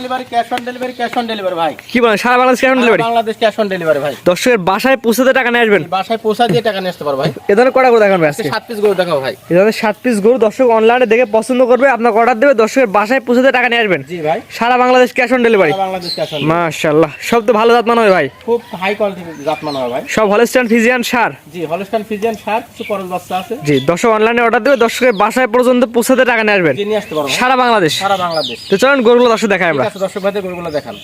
Delivery cash on delivery cash on delivery ভাই। কি বলেন সারা Bangladesh cash on delivery Bangladesh cash on delivery ভাই। দর্শকের বাসায় পৌঁছাতে টাকা নিয়ে আসবেন। বাসায় পৌঁছা দিয়ে টাকা নিয়ে আসতে পারো ভাই। এ ধরনের কটা করে দেখাবেন আজকে? সাত পিস গরু ভাই। এ ধরনের পিস গরু দর্শক অনলাইনে দেখে পছন্দ করবে আপনার অর্ডার দেবে দর্শকের বাসায় পৌঁছাতে টাকা নিয়ে আসবেন। জি ভাই। সারা Bangladesh cash on delivery Bangladesh cash on মাশাআল্লাহ সব তো ভালো জাত মানে হয় ভাই। খুব হাই কোয়ালিটির জাতমান হয় ভাই। সব হলস্টাইন ফিজিয়ান সার। জি হলস্টান ফিজিয়ান সার কিছু করজ বাচ্চা আছে। জি দর্শক অনলাইনে অর্ডার দেবে দর্শকের বাসায় পর্যন্ত পৌঁছাতে টাকা নিয়ে আসবেন। যে নিয়ে আসতে পারো সারা বাংলাদেশ। সারা বাংলাদেশ। তো চলুন গরুগুলো দর্শক দেখাই আমরা। ভাইদের গরুগুলো দেখান।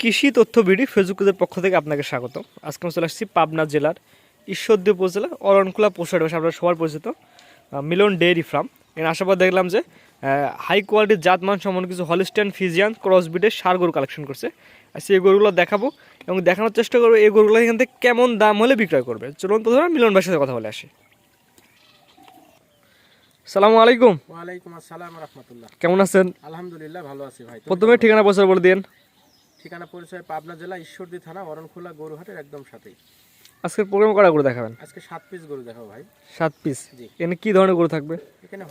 কৃষি তথ্য বিডি ফেসবুক পেজের পক্ষ থেকে আপনাকে স্বাগত আজকে আমি চলে আসছি পাবনা জেলার ঈশ্বরদী উপজেলা অরণকুলা পোষার পোস্টার আপনারা সবার পরিচিত মিলন ডেয়ারি ফার্ম। এখানে আসার পর দেখলাম যে হাই কোয়ালিটির জাতমান সম্বন্ধে কিছু হলিস্টান ফিজিয়ান ক্রস বিডের সার গরু কালেকশন করছে। আর সেই গরুগুলো দেখাবো এবং দেখানোর চেষ্টা করব, এই গরুগুলো এখান থেকে কেমন দাম হলে বিক্রয় করবে। চলুন প্রথমে মিলন ভাইয়ের কথা বলে আসি। সালামু আলাইকুম। ওয়ালাইকুম আসসালাম রহমতুল্লাহ। কেমন আছেন? আলহামদুলিল্লাহ ভালো আছি ভাই। প্রথমে ঠিকানা বলে দিন ঠিকানা পরিচয় পাবনা জেলা ঈশ্বরদী থানা অরণখোলা গরুহাটের একদম সাথেই। আজকের প্রোগ্রাম করা গরু দেখাবেন? আজকে সাত পিস গরু দেখাও ভাই। সাত পিস। এখানে কি ধরনের গরু থাকবে? এখানে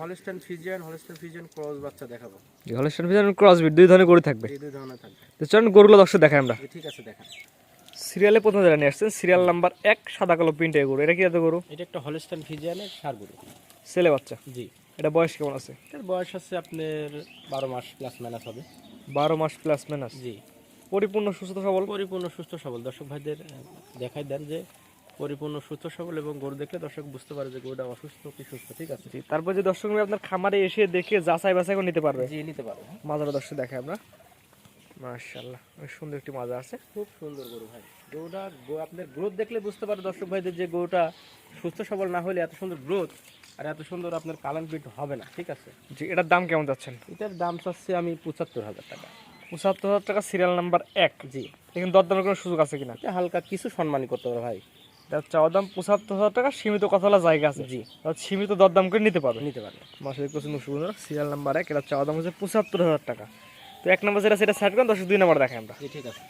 ফিজিয়ান ক্রস বাচ্চা দেখাবো। হলস্টাইন ফিজিয়ান ক্রসবিট দুই ধরনের গরু থাকবে। দুই ধরনের থাকবে। তো চলুন গরুগুলো দর্শক দেখাই আমরা। ঠিক আছে দেখান। সিরিয়ালে প্রথম যারা নিয়ে আসছেন সিরিয়াল নাম্বার এক সাদা কালো প্রিন্টের গরু। এটা কি এত গরু? এটা একটা হলস্টান ফিজিয়ানের সার গরু। ছেলে বাচ্চা? জি। এটা বয়স কেমন আছে? এটার বয়স হচ্ছে আপনার বারো মাস প্লাস মাইনাস হবে। বারো মাস প্লাস মাইনাস জি। পরিপূর্ণ সুস্থ সবল? পরিপূর্ণ সুস্থ সবল। দর্শক ভাইদের দেখাই দেন যে পরিপূর্ণ সুস্থ সবল এবং গরু দেখলে দর্শক বুঝতে পারে যে গরুটা অসুস্থ কি সুস্থ ঠিক আছে? তারপর যে দর্শক আপনার খামারে এসে দেখে যাচাই বাছাই করে নিতে পারবে। জি নিতে পারবে। মাজারা দর্শক দেখাই আমরা। সুন্দর একটি মাজা আছে। খুব সুন্দর গরু ভাই। গরুটা আপনার গ্রোথ দেখলে বুঝতে পারে দর্শক ভাইদের যে গরুটা সুস্থ সবল না হলে এত সুন্দর গ্রোথ আর এত সুন্দর আপনার কালান হবে না ঠিক আছে? জি এটার দাম কেমন যাচ্ছেন? এটার দাম চাচ্ছি আমি পঁচাত্তর হাজার টাকা। পঁচাত্তর হাজার টাকা সিরিয়াল নাম্বার এক। জি। এখানে দরদামের কোনো সুযোগ আছে কিনা? হালকা কিছু সম্মানই করতে পারে ভাই। চাওয়া দাম পঁচাত্তর হাজার টাকা সীমিত কথা জায়গা আছে। জি। সীমিত দরদাম করে নিতে পারবে? নিতে পারবে। কোচিং সিরিয়াল নাম্বার এক এটা চাওয়া দাম হচ্ছে পঁচাত্তর হাজার টাকা। তো এক নম্বর যেটা সেটা সাইড করেন দশ দুই নম্বর দেখাই আমরা। ঠিক আছে।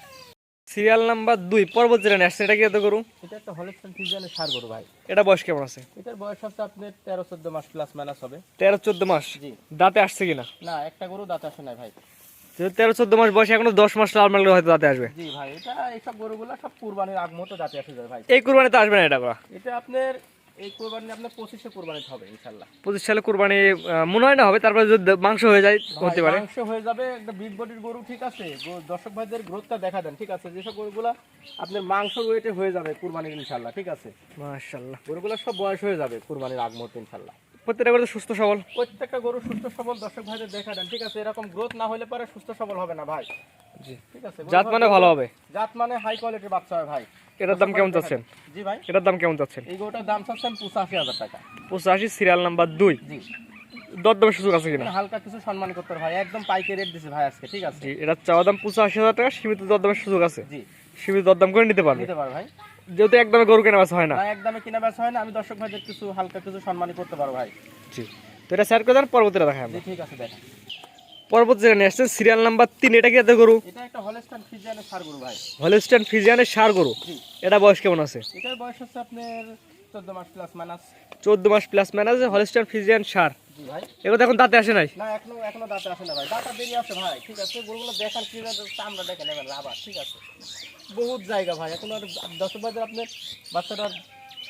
সিরিয়াল নাম্বার দুই পর্বত যেটা নেই সেটা কি এত করুন এটা একটা হলস্টান ফিজিয়ানের সার গরু ভাই। এটা বয়স কেমন আছে? এটার বয়স হচ্ছে আপনার তেরো চোদ্দ মাস প্লাস মাইনাস হবে। তেরো চোদ্দ মাস? জি। দাঁতে আসছে কিনা? না একটা গরু দাঁতে আসে নাই ভাই। তেরো চোদ্দ মাস বয়সে এখনও দশ মাস লাল মাল হয়তো দাঁতে আসবে। জি ভাই এটা এইসব গরুগুলো সব কুরবানির আগ মতো দাঁতে আসে যায় ভাই। এই কুরবানিতে আসবে না এটা এটা আপনার এই কুরবানি আপনার পঁচিশে কুরবানিতে হবে ইনশাল্লাহ পঁচিশ সালে কুরবানি আহ, মনে হয় না হবে। তারপরে যদি মাংস হয়ে যায় হতে পারে। মাংস হয়ে যাবে একটা বিগ বডির গরু ঠিক আছে। দর্শক ভাইদের গ্রোথটা দেখা দেন ঠিক আছে? যেসব গরুগুলা আপনার মাংস ওয়েটে হয়ে যাবে কুরবানির ইনশাল্লাহ ঠিক আছে? মাশাল্লাহ গরুগুলো সব বয়স হয়ে যাবে কুরবানির আগ মুহূর্তে ইনশাল্লাহ প্রত্যেকটা সুস্থ সবল। প্রত্যেকটা গরু সুস্থ সবল দর্শক ভাইদের দেখা দেন ঠিক আছে? এরকম গ্রোথ না হলে পরে সুস্থ সবল হবে না ভাই। জি। ঠিক আছে? জাত মানে ভালো হবে। জাত মানে হাই কোয়ালিটির বাচ্চা হয় ভাই। এটার দাম কেমন চাচ্ছেন? জি ভাই। এটার দাম কেমন চাচ্ছেন? এই গরুটার দাম চাচ্ছেন পঁচাশি হাজার টাকা। পঁচাশি সিরিয়াল নাম্বার দুই। জি। দরদামের সুযোগ আছে কিনা? হালকা কিছু সম্মান করতে ভাই। একদম পাইকে রেট দিছে ভাই আজকে ঠিক আছে? জি এটার চাওয়া দাম পঁচাশি হাজার টাকা সীমিত দরদামের সুযোগ আছে। জি। সীমিত দরদাম করে নিতে পারবে। নিতে পারো ভাই। যেহেতু একদমে গরু কেনা বেচা হয় না। না একদমে কিনা বেচা হয় না। আমি দর্শক ভাইদের কিছু হালকা কিছু সম্মানই করতে পারো ভাই। জি। তো এটা স্যার করে দেন পরবর্তীটা দেখাই আমরা। ঠিক আছে দেখেন পরবর্তী যেটা নিয়ে আসছেন সিরিয়াল নাম্বার তিন এটা কি এত গরু? হলস্টান ফিজিয়ানের সার গরু ভাই। হলিস্টান ফিজিয়ানের সার গরু। এটা বয়স কেমন আছে? এটার বয়স হচ্ছে আপনার চোদ্দ মাস প্লাস মাইনাস চোদ্দ মাস প্লাস ম্যানাজ হলিস্টান ফিজিয়ান সার। ভাই। এগুলো এখন দাঁতে আসে নাই? না এখনও এখনও দাঁতে আসে না ভাই। দাঁতা দেরি আছে ভাই ঠিক আছে? গরুগুলো দেখার কি চামড়া দেখে নেবেন রাবার ঠিক আছে? বহুত জায়গা ভাই। এখন আর দশ বাজার আপনার বাচ্চাটার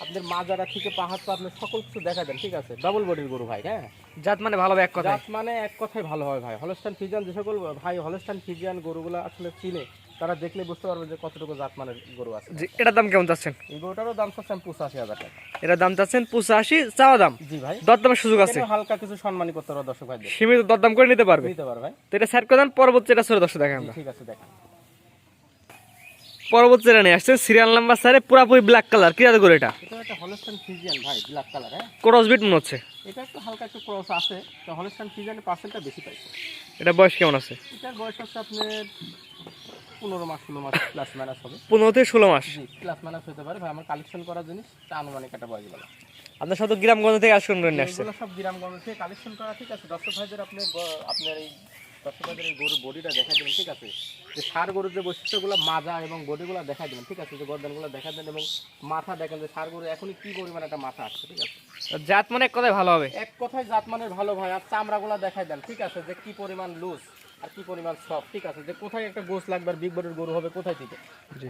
আপনার মাজারা থেকে পাহাড় তো আপনার সকল কিছু দেখা দেন ঠিক আছে? ডাবল বডির গরু ভাই হ্যাঁ? জাত মানে ভালো এক কথা জাত মানে এক কথাই ভালো হয় ভাই। হলস্টান ফিজিয়ান যে সকল ভাই হলস্টান ফিজিয়ান গরুগুলো আসলে চিনে তারা দেখলে বুঝতে পারবে যে কতটুকু জাত মানের গরু আছে। জি এটার দাম কেমন চাচ্ছেন? এই গরুটারও দাম চাচ্ছেন পঁচাশি হাজার টাকা। এটার দাম চাচ্ছেন পঁচাশি চাওয়া দাম। জি ভাই। দরদামের সুযোগ আছে। হালকা কিছু সম্মানই করতে পারো দর্শক ভাইদের সীমিত দরদাম করে নিতে পারবে। নিতে পারো ভাই। তো এটা স্যার করে দেন পরবর্তী এটা সরে দর্শক আমরা। ঠিক আছে দেখা পরবর্তী নিয়ে আসছেন সিরিয়াল নাম্বার স্যারে পুরাপুরি ব্ল্যাক কালার কি করে এটা? এটা একটা ফিজিয়ান ভাই ব্ল্যাক কালার হ্যাঁ? ক্রস বিট মনে হচ্ছে। এটা একটু হালকা একটু ক্রস আছে তো হলস্টান ফিজিয়ানের পার্সেন্টটা বেশি পাইছে। এটা বয়স কেমন আছে? এটার বয়স হচ্ছে আপনার পনেরো মাস ষোলো মাস প্লাস মাইনাস হবে। পনেরো থেকে ষোলো মাস। জি প্লাস মাইনাস হতে পারে। ভাই আমার কালেকশন করা জিনিস তা আনুমানিক একটা বয়স বলা আপনার সাথে গ্রামগঞ্জ থেকে নিয়ে আসছেন এগুলো সব গ্রামগঞ্জ থেকে কালেকশন করা ঠিক আছে। দর্শক ভাইদের আপনি আপনার এই দর্শক এই গরুর বডিটা দেখা দেবেন ঠিক আছে? যে সার গরুর যে বৈশিষ্ট্যগুলো মাজা এবং বডিগুলো দেখা দেবেন ঠিক আছে? যে গর্দানগুলো দেখা দেন এবং মাথা দেখেন যে সার গরু এখনই কি পরিমাণ একটা মাথা আসছে ঠিক আছে? জাত মানে এক কথায় ভালো হবে। এক কথায় জাত মানে ভালো ভাই আর চামড়াগুলো দেখাই দেন ঠিক আছে? যে কি পরিমাণ লুজ আর কি পরিমাণ সব ঠিক আছে? যে কোথায় একটা গোস লাগবে আর বিগ বডির গরু হবে কোথায় থেকে?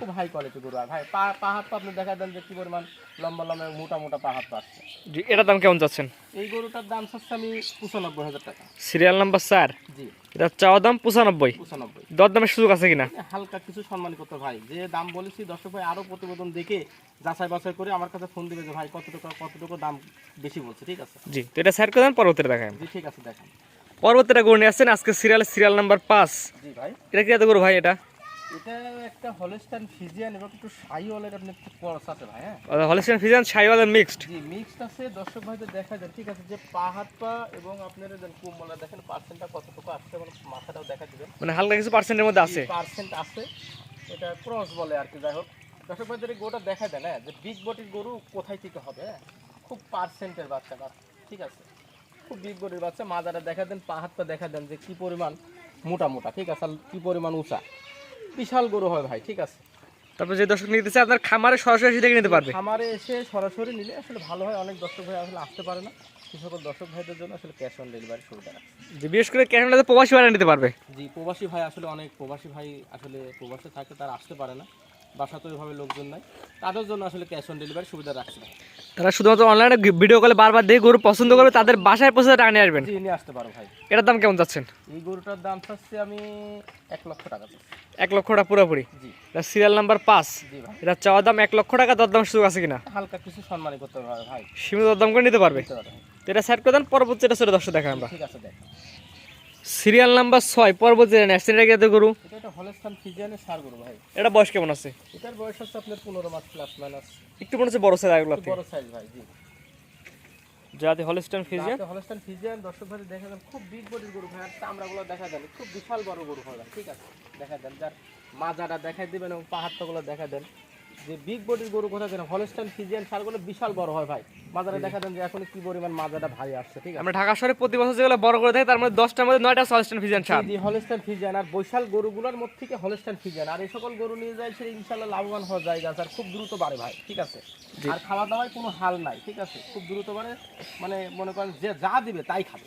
খুব হাই কোয়ালিটি গরু। আর ভাই পা হাত পা আপনি দেখা দেন যে কি পরিমাণ লম্বা লম্বা মোটা মোটা পা হাত পা আসছে জি এটার দাম কেমন চাচ্ছেন? এই গরুটার দাম চাচ্ছে আমি পঁচানব্বই হাজার টাকা। সিরিয়াল নাম্বার চার? জি। এটা চাওয়া দাম পঁচানব্বই? পঁচানব্বই। দর দামের সুযোগ আছে কিনা? হালকা কিছু সম্মান করতে ভাই। যে দাম বলেছি দর্শক ভাই আরও প্রতিবেদন দেখে যাচাই বাছাই করে আমার কাছে ফোন দিবে যে ভাই কতটুকু কতটুকু দাম বেশি বলছে ঠিক আছে? জি তো এটা স্যার করে দেন পরবর্তীটা দেখায় জি ঠিক আছে দেখেন। পরবর্তীটা গরু নিয়ে আসছেন। আজকে সিরিয়ালের সিরিয়াল নাম্বার পাঁচ। জি ভাই। এটা কি এত গরু ভাই এটা? এটা একটা হলস্টাইন ফিজিয়ান এবং একটু সাইওয়ালের আপনি একটু করস আছে ভাই হ্যাঁ? মিক্সড জি মিক্সড আছে। দর্শক ভাইদের দেখা যায় ঠিক আছে? যে পা হাত পা এবং আপনারা কুমলা দেখেন পার্সেন্টটা কতটুকু আসছে মাথাটাও দেখা দিবেন। মানে হালকা কিছু পার্সেন্টের মধ্যে আছে। পার্সেন্ট আছে। এটা ক্রস বলে আর কি যাই হোক। দর্শক ভাইদের দেখা দেয় না যে বিগ গরু কোথায় থেকে হবে হ্যাঁ? খুব পার্সেন্টের বাচ্চা ঠিক আছে? খুব বিগ বডির বাচ্চা। মাজারা দেখা দেন পা হাত পা দেখা দেন যে কি পরিমাণ মোটা মোটা ঠিক আছে? আর কি পরিমাণ উঁচা। বিশাল গরু হয় ভাই ঠিক আছে? তারপর যে দর্শক নিতে চায় আপনার খামারে সরাসরি এসে দেখে নিতে পারবে। খামারে এসে সরাসরি নিলে আসলে ভালো হয়। অনেক দর্শক ভাই আসলে আসতে পারে না। সে সকল দর্শক ভাইদের জন্য আসলে ক্যাশ অন ডেলিভারি সুবিধা আছে। যে বিশেষ করে ক্যামেরাতে প্রবাসী ভাড়া নিতে পারবে। জি প্রবাসী ভাই আসলে অনেক প্রবাসী ভাই আসলে প্রবাসে থাকে তারা আসতে পারে না। বাসা তো ওইভাবে লোকজন নাই। তাদের জন্য আসলে ক্যাশ অন ডেলিভারি সুবিধা রাখছে। তারা শুধুমাত্র অনলাইনে ভিডিও কলে বারবার দেখে গরু পছন্দ করবে তাদের বাসায় পৌঁছে টাকা নিয়ে আসবেন। জি নিয়ে আসতে পারো ভাই। এটার দাম কেমন যাচ্ছেন এই গরুটার দাম চাচ্ছি আমি এক লক্ষ টাকা এক লক্ষ টাকা পুরোপুরি? জি। এটা সিরিয়াল নাম্বার পাঁচ। এটা চাওয়া দাম এক লক্ষ টাকা দর দাম সুযোগ আছে কিনা? হালকা কিছু সম্মানই করতে পারবে ভাই। সীমিত দর দাম করে নিতে পারবে? এটা সাইড করে দেন পরবর্তী এটা সেটা দর্শক দেখা আমরা। ঠিক আছে দেখ সিরিয়াল নাম্বার ছয় পরবর্তী নেক্সট এটা কি এত গরু এটা হলস্থান ফিজিয়ানের সার গরু ভাই। এটা বয়স কেমন আছে? এটার বয়স হচ্ছে আপনার পনেরো মাস প্লাস মাইনাস একটু মনে হচ্ছে বড় সাইজ এগুলো বড় সাইজ ভাই জি। যাতে হলিস্টান ফিজিয়ান? রাতে হলস্টাইন ফিজিয়ান দর্শক ভাই দেখা যান খুব বিগ বডির গরু ভাই আর চামড়াগুলো দেখা যান খুব বিশাল বড় গরু ভাই, ঠিক আছে? দেখা দেন যার মাজাটা দেখাই দিবেন এবং পাহাড়টাগুলো দেখা দেন। যে বিগ বডির গরু কোথায় কেন? হলস্টাইন ফিজিয়ান সারগুলো বিশাল বড় হয় ভাই। বাজারে দেখা দেন যে এখন কি পরিমাণ মাজাটা ভাই আসছে ঠিক আছে? আমরা ঢাকা শহরে প্রতি বছর যেগুলো বড় করে দেয় তার মধ্যে দশটার মধ্যে নয়টা হলস্টাইন ফিজিয়ান সার। জি হলস্টাইন ফিজিয়ান আর বৈশাল গরুগুলোর মধ্যে থেকে হলস্টাইন ফিজিয়ান আর এই সকল গরু নিয়ে যায় সে ইনশাআল্লাহ লাভবান হওয়া যায় গাছ আর খুব দ্রুত বাড়ে ভাই ঠিক আছে? আর খাওয়া দাওয়ায় কোনো হাল নাই ঠিক আছে? খুব দ্রুত করে মানে মনে করেন যে যা দিবে তাই খাবে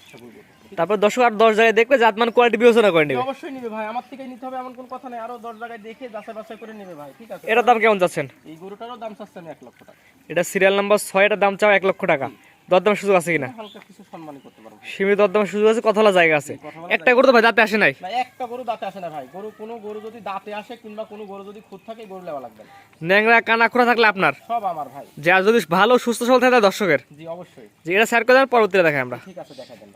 তারপর দর্শক আর দশ জায়গায় দেখবে জাতমান কোয়ালিটি বিবেচনা করে নেবে। অবশ্যই নিবে ভাই। আমার থেকে নিতে হবে এমন কোনো কথা নেই। আরও দশ জায়গায় দেখে যাচাই বাছাই করে নেবে ভাই ঠিক আছে? এটার দাম কেমন যাচ্ছেন এই গরুটারও দাম চাচ্ছে আমি এক লক্ষ টাকা। এটা সিরিয়াল নাম্বার ছয় এটার দাম চাও এক লক্ষ টাকা। দরদামের সুযোগ আছে কিনা? সীমিত দরদামের সুযোগ আছে কথা জায়গা আছে। একটা করে তো ভাই দাঁতে আসে নাই। একটা গরু দাঁতে আসে না ভাই। গরু কোনো গরু যদি দাঁতে আসে কিংবা কোনো গরু যদি খুদ থাকে গরু লেওয়া লাগবে ন্যাংরা কানা খোরা থাকলে আপনার? সব আমার ভাই। যে যদি ভালো সুস্থ সবল থাকে দর্শকের। জি অবশ্যই। যে এটা স্যার করে পরবর্তীতে দেখাই আমরা। ঠিক আছে দেখা দেন।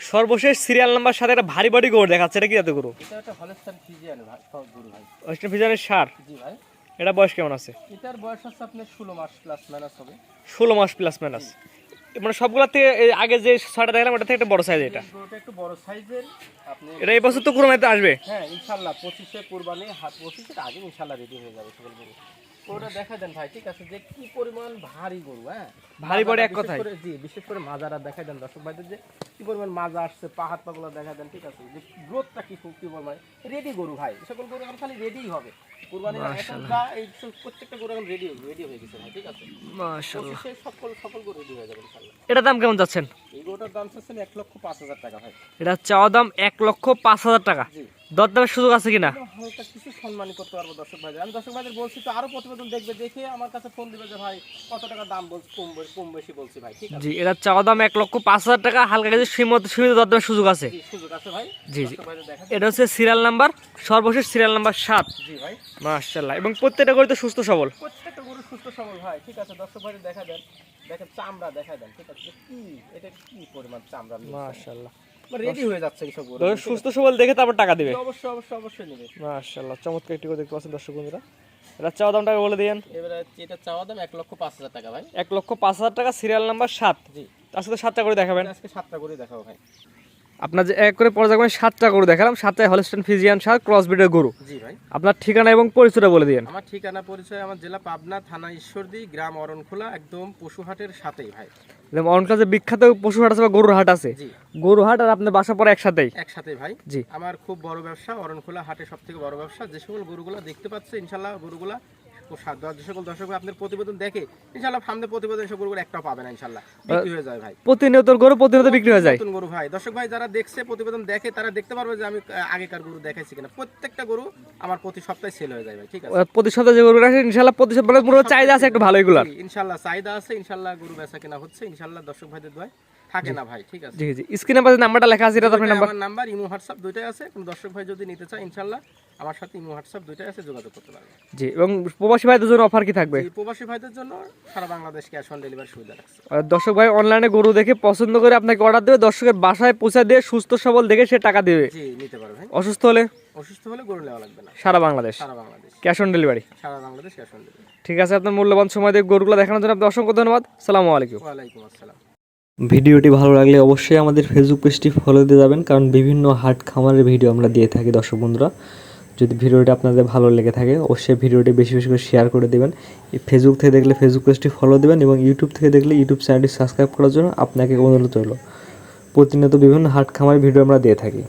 সর্বশেষ সিরিয়াল নাম্বার সাথে একটা ভারী বডি গরু দেখাচ্ছে এটা কি জাতের গরু? এটা একটা হলস্টাইন ফিজিয়ান ভাই গরু ভাই। ওয়েস্টার্ন ফিজানের সার? জি ভাই। এটা বয়স কেমন আছে? এটার বয়স হচ্ছে আপনার ষোলো মাস প্লাস মাইনাস হবে। ষোলো মাস প্লাস মাইনাস মানে সবগুলা থেকে আগে যে ছয়টা দেখলাম ওটা থেকে একটা বড় সাইজ এটা। একটু বড় সাইজের আপনি এটা এই বছর তো কুরবানিতে আসবে। হ্যাঁ ইনশাল্লাহ পঁচিশে কোরবানি হাত পঁচিশের আগে ইনশাল্লাহ রেডি হয়ে যাবে সকল ওটা দেখা দেন ভাই ঠিক আছে? যে কি পরিমাণ ভারী গরু হ্যাঁ? ভারী বড় এক কথায়। জি বিশেষ করে মাজারা দেখা দেন দর্শক ভাইদের যে কি পরিমাণ মাজা আসছে পাহাড় পাগুলো দেখা দেন ঠিক আছে? যে গ্রোথটা কি কি পরিমাণ? রেডি গরু ভাই সকল গরু এখন খালি রেডিই হবে। কোরবানি এখন যা এই প্রত্যেকটা গরু এখন রেডি রেডি হয়ে গেছে ভাই ঠিক আছে? মাশাআল্লাহ। সকল সকল গরু রেডি হয়ে যাবে ইনশাল্লাহ এটার দাম কেমন যাচ্ছেন? এই গরুটার দাম চাচ্ছেন এক লক্ষ পাঁচ হাজার টাকা ভাই। এটা চাওয়া দাম এক লক্ষ পাঁচ হাজার টাকা। জি। দরদামের সুযোগ আছে কিনা? হালকা কিছু সম্মানী করতে পারব দর্শক ভাইদের। আমি দর্শক ভাইদের বলছি তো আরও প্রতিবেদন দেখবে দেখে আমার কাছে ফোন দিবে যে ভাই কত টাকা দাম বলছি কম কম বেশি বলছি ভাই ঠিক আছে? জি এটা চাওয়া দাম এক লক্ষ পাঁচ হাজার টাকা হালকা কিছু সীমিত সীমিত দরদামের সুযোগ আছে। জি সুযোগ আছে ভাই। জি জি। এটা হচ্ছে সিরিয়াল নাম্বার সর্বশেষ সিরিয়াল নাম্বার সাত। জি ভাই। মাশাল্লাহ এবং প্রত্যেকটা করে তো সুস্থ সবল। প্রত্যেকটা গরু সুস্থ সবল ভাই ঠিক আছে? দর্শক ভাইদের দেখা দেন দেখেন চামড়া দেখা দেন ঠিক আছে? কি এটা কি পরিমাণ চামড়া মাশাল্লাহ রেডি হয়ে যাচ্ছে এইসব গরু সুস্থ সবল দেখে তারপর টাকা দিবে। অবশ্যই অবশ্যই অবশ্যই নেবে। মাশাল্লাহ চমৎকার একটি করে দেখতে পাচ্ছেন দর্শক বন্ধুরা। এটা চাওয়া দামটা বলে দিয়েন। এবারে এটা চাওয়া দাম এক লক্ষ পাঁচ হাজার টাকা ভাই। এক লক্ষ পাঁচ হাজার টাকা সিরিয়াল নাম্বার সাত। জি। সাতটা করে দেখাবেন। আজকে সাতটা করে দেখাবো ভাই। আপনার যে এক করে পরে যাবেন সাতটা গরু দেখালাম সাতটায় হলস্টেন ফিজিয়ান সার ক্রস ব্রিডের গরু। জি ভাই। আপনার ঠিকানা এবং পরিচয়টা বলে দিন আমার ঠিকানা পরিচয় আমার জেলা পাবনা থানা ঈশ্বরদী গ্রাম অরণখোলা একদম পশুহাটের সাথেই ভাই। অনকা যে বিখ্যাত পশুহাট আছে বা গরুর হাট আছে গরু হাট আর আপনার বাসা পরে একসাথেই। একসাথে ভাই। জি। আমার খুব বড় ব্যবসা অরণখোলা হাটে সব থেকে বড় ব্যবসা। যে সকল গরুগুলা দেখতে পাচ্ছে ইনশাল্লাহ গরুগুলা যে সকল দর্শক আপনার প্রতিবেদন দেখে ইনশাল্লাহ সামনে প্রতিবেদন এসব গরুগুলো একটাও পাবে না ইনশাল্লাহ বিক্রি হয়ে যায় ভাই। প্রতিনিয়ত গরু প্রতিনিয়ত বিক্রি হয়ে যায়? নতুন গরু ভাই। দর্শক ভাই যারা দেখছে প্রতিবেদন দেখে তারা দেখতে পারবে যে আমি আগেকার গরু দেখাইছি কিনা। প্রত্যেকটা গরু আমার প্রতি সপ্তাহে সেল হয়ে যায় ভাই ঠিক আছে? প্রতি সপ্তাহে যে গরুগুলো আসে ইনশাল্লাহ প্রতি সপ্তাহে পুরো চাহিদা আছে একটু ভালো এগুলার। জি, ইনশাল্লাহ চাহিদা আছে ইনশাল্লাহ গরু বেচা কেনা হচ্ছে। ইনশাল্লাহ দর্শক ভাইদের দোয়ায় থাকে না ভাই ঠিক আছে। জি জি। স্ক্রিনে পাশে নাম্বারটা লেখা আছে এটা তো আপনার নাম্বার আমার নাম্বার ইমো হোয়াটসঅ্যাপ দুইটাই আছে। কোন দর্শক ভাই যদি নিতে চায় ইনশাল্লাহ আমার সাথে ইমো হোয়াটসঅ্যাপ দুইটাই আছে যোগাযোগ করতে পারবে। জি এবং প্রবাসী ভাইদের জন্য অফার কি থাকবে? প্রবাসী ভাইদের জন্য সারা বাংলাদেশ ক্যাশ অন ডেলিভারি সুবিধা রাখছে। দর্শক ভাই অনলাইনে গরু দেখে পছন্দ করে আপনাকে অর্ডার দেবে দর্শকের বাসায় পৌঁছে দিয়ে সুস্থ সবল দেখে সে টাকা দেবে। জি নিতে পারবে অসুস্থ হলে? অসুস্থ হলে গরু নেওয়া লাগবে না। সারা বাংলাদেশ। সারা বাংলাদেশ। ক্যাশ অন ডেলিভারি সারা বাংলাদেশ ক্যাশ অন ডেলিভারি ঠিক আছে আপনার মূল্যবান সময় দিয়ে গরুগুলো দেখানোর জন্য আপনাকে অসংখ্য ধন্যবাদ। সালামু আলাইকুম। ওয়ালাইকুম আসসালাম। ভিডিওটি ভালো লাগলে অবশ্যই আমাদের ফেসবুক পেজটি ফলো দিয়ে যাবেন, কারণ বিভিন্ন হাট খামারের ভিডিও আমরা দিয়ে থাকি দর্শক বন্ধুরা। যদি ভিডিওটি আপনাদের ভালো লেগে থাকে, অবশ্যই ভিডিওটি বেশি বেশি করে শেয়ার করে দেবেন। ফেসবুক থেকে দেখলে ফেসবুক পেজটি ফলো দেবেন এবং ইউটিউব থেকে দেখলে ইউটিউব চ্যানেলটি সাবস্ক্রাইব করার জন্য আপনাকে অনুরোধ রইল। প্রতিনিয়ত বিভিন্ন হাট খামারের ভিডিও আমরা দিয়ে থাকি।